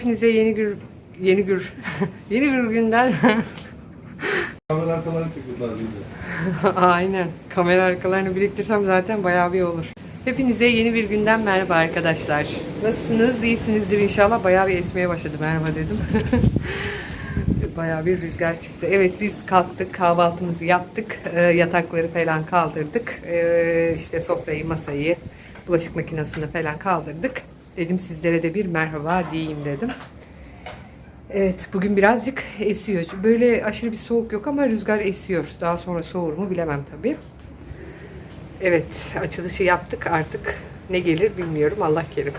Hepinize yeni gür yeni gür yeni bir günden Kamera arkalarını çekiyorlar aynen kamera arkalarını biriktirsem zaten bayağı bir olur. Hepinize yeni bir günden merhaba arkadaşlar. Nasılsınız? İyisinizdir inşallah. Bayağı bir esmeye başladı. Merhaba dedim. bayağı bir rüzgar çıktı. Evet biz kalktık, kahvaltımızı yaptık. Ee, yatakları falan kaldırdık. Ee, işte sofrayı, masayı, bulaşık makinesini falan kaldırdık. Dedim sizlere de bir merhaba diyeyim dedim. Evet bugün birazcık esiyor. Böyle aşırı bir soğuk yok ama rüzgar esiyor. Daha sonra soğur mu bilemem tabii. Evet açılışı yaptık artık. Ne gelir bilmiyorum Allah kerim.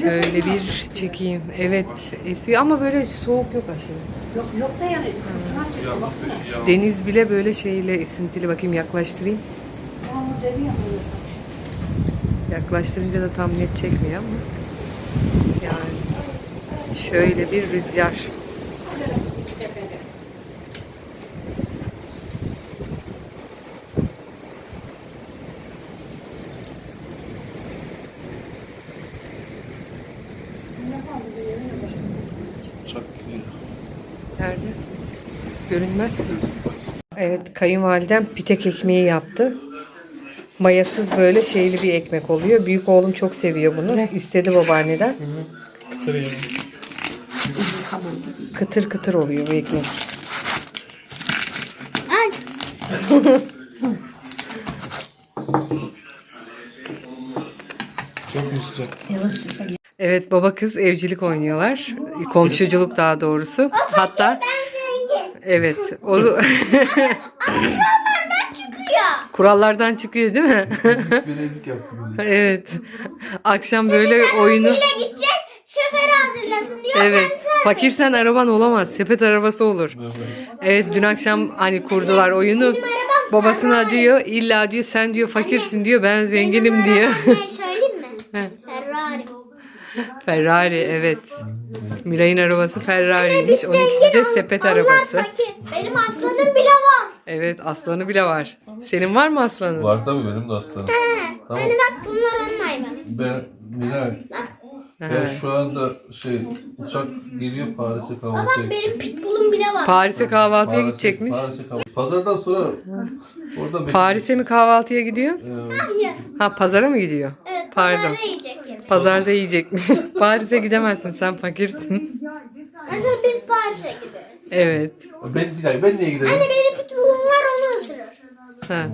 Şöyle bir çekeyim. Evet esiyor ama böyle soğuk yok aşırı. Yok yok da yani fırtına çıktı baksana. Deniz bile böyle şeyle esintili bakayım yaklaştırayım. Yağmur yapıyor. Yaklaştırınca da tam net çekmiyor ama. Yani şöyle bir rüzgar. Nerede? Görünmez ki. Evet kayınvalidem pitek ekmeği yaptı. Mayasız böyle şeyli bir ekmek oluyor. Büyük oğlum çok seviyor bunu. İstedi babaanneden. Kıtır kıtır oluyor bu ekmek. Ay. Çok sıcak. Yavaş sıcak. Evet baba kız evcilik oynuyorlar. Komşuculuk daha doğrusu. Hatta Evet. O kurallardan çıkıyor değil mi? Ezik bizi. evet. Akşam böyle oyunu gidecek şoför hazırlasın diyor. Evet. Fakirsen araban olamaz. Sepet arabası olur. Evet dün akşam hani kurdular oyunu. Babasına diyor illa diyor sen diyor fakirsin diyor ben zenginim diyor. Ne söyleyeyim mi? Ferrari. Ferrari evet. Miray'ın arabası Ferrari'ymiş. Onunkisi de sepet Onlar arabası. fakir. Benim. Evet aslanı bile var. Senin var mı aslanın? Var tabii benim de aslanım. Tamam. Hani bak bunlar onun hayvanı. Ben Miray. Ben şu anda şey uçak geliyor Paris'e kahvaltıya Bak benim pitbullum bile var. Paris'e kahvaltıya Paris'e- gidecekmiş. Paris'e kahvaltı. Pazardan sonra orada bek- Paris'e mi kahvaltıya gidiyor? Hayır. Ha pazara mı gidiyor? Evet. Pardon. Pazarda yiyecek yemek. Pazarda yiyecekmiş. Paris'e gidemezsin sen fakirsin. Paris'e gideriz. Evet. Ben bir dakika ben niye gidelim? Hani benim pitbullum var onu ısırır. Ha.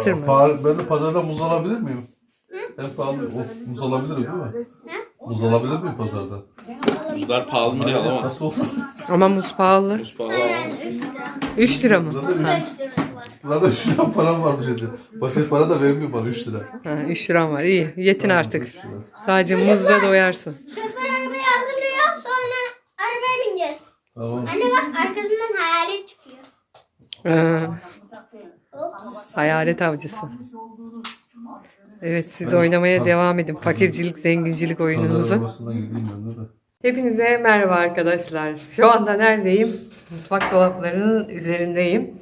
Isırmaz. Par ben de pazardan muz alabilir miyim? En pahalı o, muz alabilirim değil mi? Ne? Muz alabilir miyim pazarda? Buzlar pahalı mı ne alamaz. Nasıl olur? Ama muz pahalı. Buz pahalı alamaz. 3 lira. 3 lira mı? Zaten 3 3 lirası var. Zaten 3 lira param varmış dedi. Başka para da vermiyor bana 3 lira. Ha, 3 liram var. İyi. Yetin artık. Üç. Sadece muzla doyarsın. Şoför Anne bak arkasından hayalet çıkıyor. Ops. hayalet avcısı. Evet siz oynamaya devam edin. Fakircilik, zengincilik oyununuzu. Hepinize merhaba arkadaşlar. Şu anda neredeyim? Mutfak dolaplarının üzerindeyim.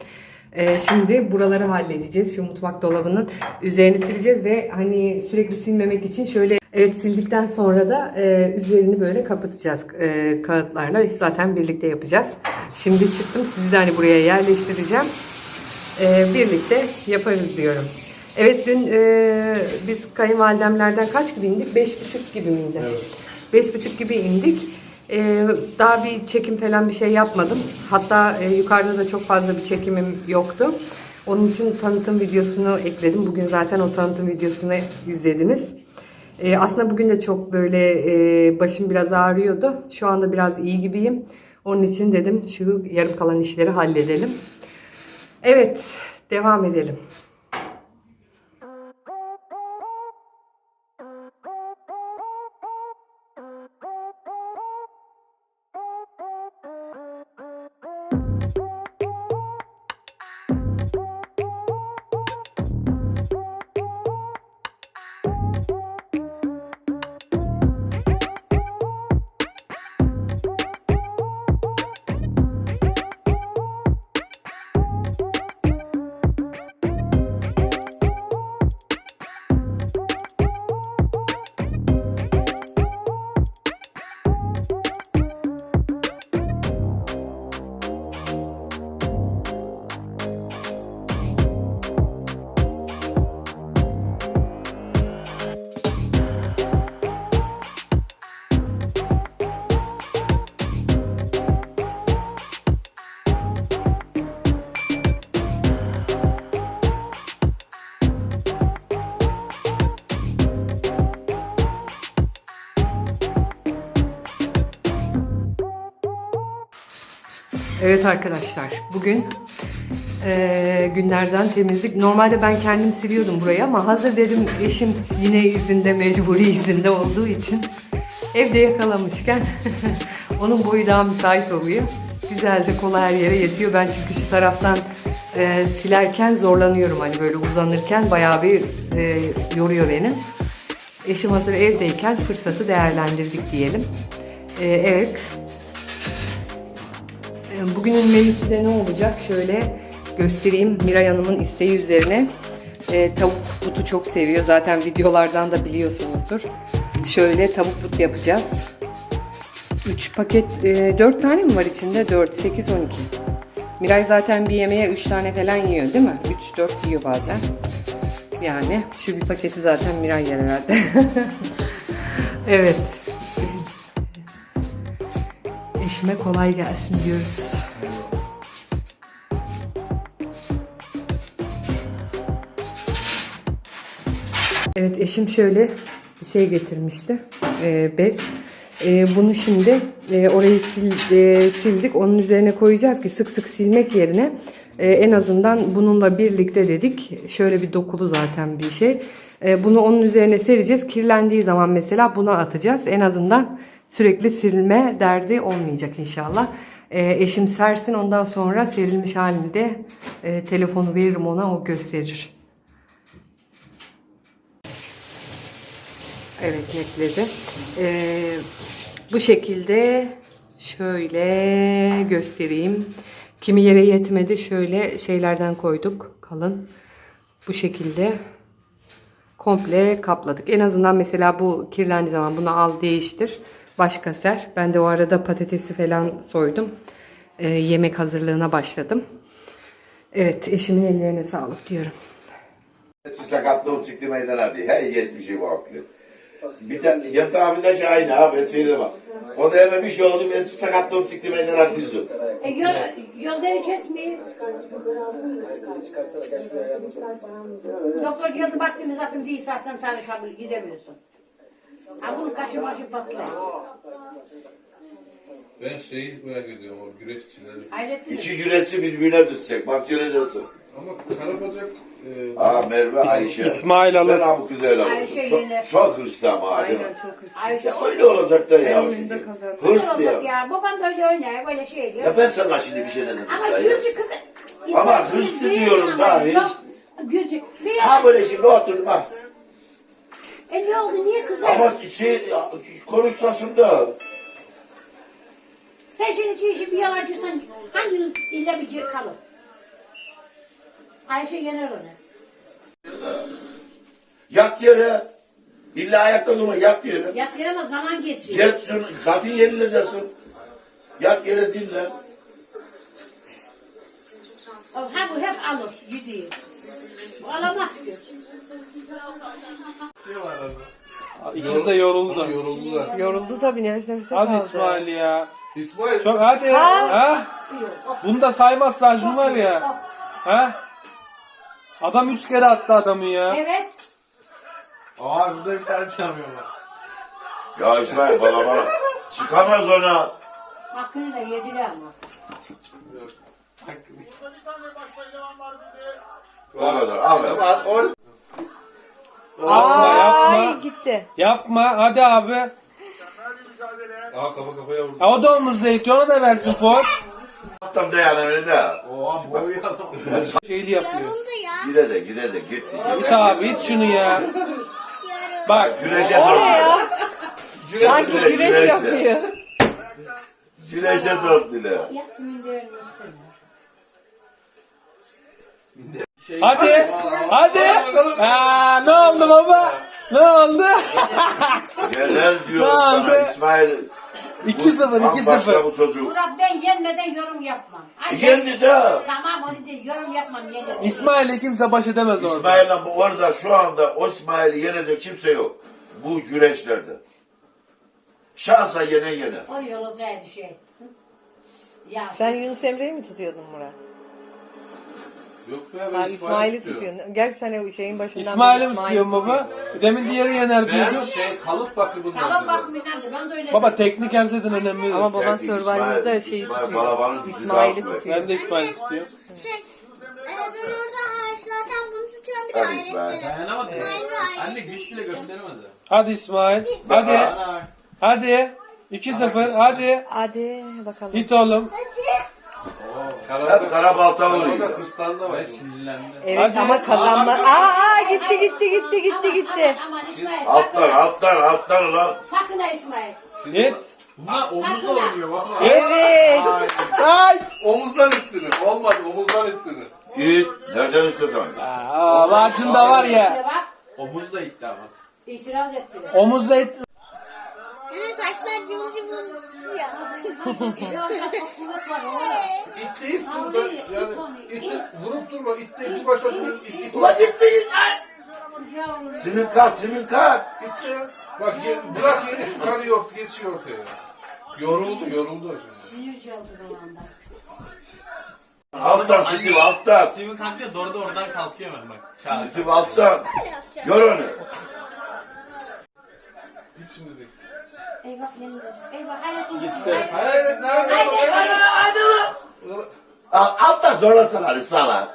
Ee, şimdi buraları halledeceğiz. Şu mutfak dolabının üzerini sileceğiz ve hani sürekli silmemek için şöyle evet sildikten sonra da e, üzerini böyle kapatacağız e, kağıtlarla. Zaten birlikte yapacağız. Şimdi çıktım sizi de hani buraya yerleştireceğim. E, birlikte yaparız diyorum. Evet dün e, biz kayınvalidemlerden kaç gibi indik? Beş buçuk gibi miydi? Beş buçuk gibi indik. Ee, daha bir çekim falan bir şey yapmadım. Hatta e, yukarıda da çok fazla bir çekimim yoktu. Onun için tanıtım videosunu ekledim. Bugün zaten o tanıtım videosunu izlediniz. Ee, aslında bugün de çok böyle e, başım biraz ağrıyordu. Şu anda biraz iyi gibiyim. Onun için dedim şu yarım kalan işleri halledelim. Evet, devam edelim. Evet arkadaşlar bugün eee, günlerden temizlik. Normalde ben kendim siliyordum burayı ama hazır dedim eşim yine izinde mecburi izinde olduğu için evde yakalamışken onun boyu daha müsait oluyor. Güzelce kola her yere yetiyor. Ben çünkü şu taraftan eee, silerken zorlanıyorum hani böyle uzanırken bayağı bir eee, yoruyor beni. Eşim hazır evdeyken fırsatı değerlendirdik diyelim. Eee, evet Bugünün menüsü de ne olacak? Şöyle göstereyim Miray Hanım'ın isteği üzerine. Ee, tavuk butu çok seviyor. Zaten videolardan da biliyorsunuzdur. Şöyle tavuk but yapacağız. 3 paket, 4 tane mi var içinde? 4, 8, 12. Miray zaten bir yemeğe 3 tane falan yiyor değil mi? 3-4 yiyor bazen. Yani şu bir paketi zaten Miray yer herhalde. evet. Eşime kolay gelsin diyoruz. Evet eşim şöyle bir şey getirmişti. Ee, bez. Ee, bunu şimdi e, orayı sil, e, sildik. Onun üzerine koyacağız ki sık sık silmek yerine e, en azından bununla birlikte dedik. Şöyle bir dokulu zaten bir şey. E, bunu onun üzerine sereceğiz. Kirlendiği zaman mesela buna atacağız. En azından sürekli silme derdi olmayacak inşallah. E, eşim sersin ondan sonra serilmiş halinde e, telefonu veririm ona o gösterir. Evet netledi. Ee, bu şekilde şöyle göstereyim. Kimi yere yetmedi şöyle şeylerden koyduk kalın. Bu şekilde komple kapladık. En azından mesela bu kirlendiği zaman bunu al değiştir. Başka ser. Ben de o arada patatesi falan soydum. Ee, yemek hazırlığına başladım. Evet eşimin ellerine sağlık diyorum. Sakatlığım çıktı meydana diye. Hey geçmişi bu aklı. Bir tane yan tarafında aynı ha ben seyirde bak. O da hemen bir şey oldu ben sakatlığım çıktı meydana dizi. E, yol, yolları kesmeyin. Doktor geldi baktığımız zaten değil sen çalışabilir gidemiyorsun. Ha bunun kaşı başı patlar. Ben şeyi merak ediyorum o güreşçileri. Hayret değil mi? İki cüresi birbirine düşsek. Bak cüredesin. Ama Karabacak e, Aa Merve Ayşe. İsmail alır. Ben abi güzel alırım. Ayşe yener. Çok, çok hırslı ama değil mi? Aynen çok hırslı. Ayşe Ya öyle olacak da ya. oyunda şimdi. kazandım. Hırslı ya. ya. Baban da öyle oynar böyle şey diyor. Ya ben sana şimdi bir şey dedim Ama ya. gözü kızı. Ama hırslı diyorum da, hırs- Gözü. Bir Ha böyle şimdi oturdum ha. E ne oldu niye kızıyor? Ama şey konuşsasın da. Sen şimdi çeşit bir yalancıysan hanginin illa bir şey kalır? Ayşe yener onu. Yat yere. İlla ayakta durma yat yere. Yat yere ama zaman geçiyor. Gel şunu zaten yenileceksin. Yat yere dinle. Ha bu hep alır gidiyor. Bu alamaz ki. İkisi de yoruldu. yoruldular. Yoruldu tabii nefes Hadi. İsmail ya. İsmail Çok hadi. Ha? Bunu da saymazsan var ya. Ha? Adam üç kere attı adamı ya. Evet. Aa burada bir tane çalmıyorlar. Ya İsmail bana bana. Çıkamaz ona. Hakkını da yediler ama. O kadar. Al. Ama orada Yapma Ay yapma. gitti. Yapma hadi abi. Aa kafa kafaya vurdu. Ha, o da omuzda itiyor ona da versin foul. Attım dayanamını da. Oha boyu adam. Şeyli yapıyor. Yoruldu ya. Gidecek gidecek gitti. İt abi it şunu ya. Bak Güneşe O ne ya? Sanki Güneşe, güreş güneşe. yapıyor. Güneşe döndüler. Yaktım indiğini istemiyor. hadi. Hadi. Aa, ne oldu baba? Ne oldu? Neler diyor Ne sana oldu? İsmail. 2-0 Bambaşka 2-0. bu çocuk. Murat ben yenmeden yorum yapmam. Ayşe, Yendi de. Tamam onu değil yorum yapmam yedim. İsmail'e kimse baş edemez orada. İsmail'le bu orada şu anda o İsmail'i yenecek kimse yok. Bu güreşlerde. Şansa yene yene. O yol olacaktı şey. Ya Sen Yunus Emre'yi mi tutuyordun Murat? Yok be ben Ha, İsmail'i tutuyorum. tutuyorsun. Gel sen o şeyin başından İsmail'i beri mi İsmail'i tutuyorsun baba? Demin diğeri yener Ben diyordun. şey kalıp bakımından. Tamam dedim. bak bizden de ben de öyle Baba teknik her şeyden önemli. Ama baban Gerçi Survivor'da şeyi İsmail tutuyor. balabanın İsmail'i tutuyor. Ben de İsmail tutuyorum. Şey, e, ben orada hayır, zaten bunu tutuyorum bir de Hadi İsmail. Dayanamadı. Hayır. Anne güç bile gösteremedi. Hadi İsmail. Hadi. Ana. Hadi. 2-0. Hadi. Hadi bakalım. Git oğlum. Hep kara balta Orada vuruyor. kırstanda var. Sinirlendi. Evet Hadi. ama kazanma. Aa, aa gitti gitti gitti gitti gitti. Aman, İsmail Alttan sakın. alttan alttan lan. Sakın ha İsmail. Git. Bunlar omuzla oynuyor baba. Evet. Ay. Omuzdan ittini. Olmadı omuzdan ittini. Git. Nereden istiyorsan. Aa, lacında var ya. Bak Omuzla itti ama. itiraz ettiler. Omuzla it. Saçlar cıvıl cıvıl susuyor. İtleyip dur Abi, ben it yani onu, it. itti vurup durma itti bir başa it Ulan gitti git. Yavrum. Simin kat simin kat. Gitti. Bak ye, bırak yeri çıkarıyor geçiyor ortaya. Yoruldu yoruldu. Sinirci oldu bu anda. Alttan Steve alttan. Steven kalkıyor doğru da oradan kalkıyor hemen bak. Çağır. Steve alttan. Gör onu. Git şimdi de. Eyvah yenildi. Eyvah hayatım gitti. Hayır ne yapıyorsun? Al, alttan zorlasana hadi sana.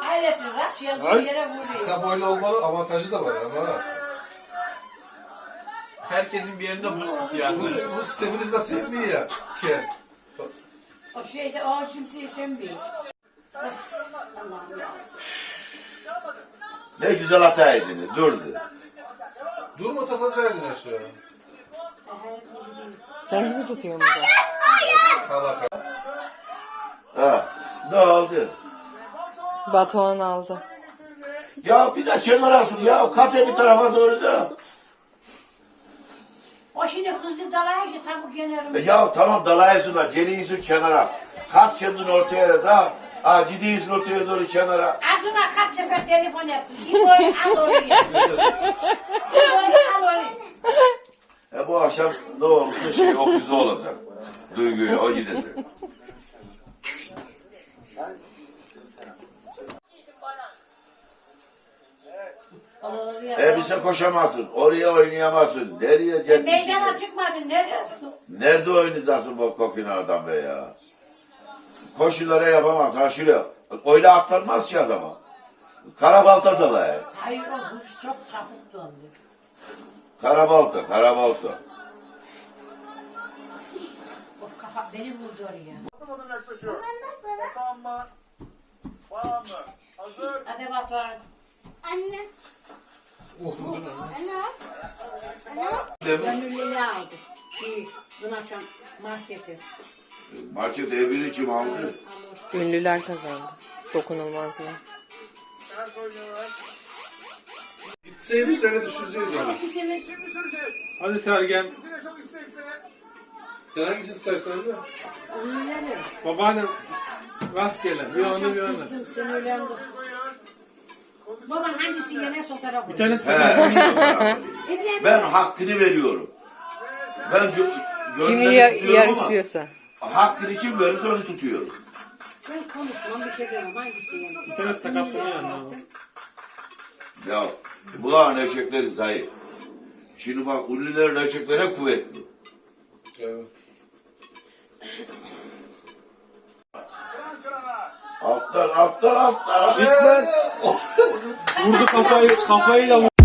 Hayret rast yazdığı Ay. yere vuruyor. Kısa boylu olmanın avantajı da var ama. Herkesin bir yerinde buz tutuyor. Bu, bu sisteminiz de sevmiyor ya. Ken. O şeyde o kimseyi sevmiyor. Allah'ım ya. Ne güzel hata ediniz. Durdu. Durma satacaktın aşağı. Hayret vuruyor. Sen bizi tutuyor burada. Salak. Ha. Oldu? Batuhan aldı. Ya bir de kenara sun ya. Kase bir tarafa doğru da. O şimdi hızlı dalaya ki sen bu E generim. ya tamam dalayısın da geliyorsun kenara. Kaç kendini ortaya da. Ha gidiyorsun ortaya doğru kenara. Ağzına kaç sefer telefon ettim. İbo'yu al oraya. İbo'yu al oraya. E bu akşam ne olursa şey o kızı olacak. Duyguyu o gidecek. E bize koşamazsın. Oraya oynayamazsın. Nereye Meydana geldin? çıkmadın. Nerede? Nerede oynayacaksın bu kokinardan be ya? Koşulara yapamaz. Ha şöyle. Öyle atlanmaz ki adama. Karabalta dalaya. Hayır o kuş çok çabuk döndü. Karabalta, karabalta. O kafa beni vurdu oraya. Adım yaklaşıyor. Tamam mı? Tamam mı? Hazır. Hadi Batuhan. Anne. Oh, dur, dur. Anne. Anne. Gönüllülüğü aldı. İyi. Dün akşam marketi. Maçı devrini kim aldı? Ünlüler kazandı. Dokunulmaz ya. Ters oynuyorlar. Gitseydi seni düşürecekti onu. Hadi Sergen. İkisine çok istekli. Sen hangisini tutarsın öyle? Ünlüleri. Babaannem rastgele. Bir onu bir onu. Baban hangisi yenerse o tarafa. Bir tane He. sıkıntı. İbrahim Ben hakkını veriyorum. Ben gö Kimi gönlünü ya- tutuyorum ama yarışıyorsa. Hakkını kim verirse onu tutuyorum. ben konuşmam bir şey demem hangisi yener. Bir tane sakatlanıyor yani. Ya bunların eşekleri zayıf. Şimdi bak ünlülerin eşekleri kuvvetli. Evet. Alttan alttan alttan. Gitmez. Vurdu kafayı, kafayı da vurdu.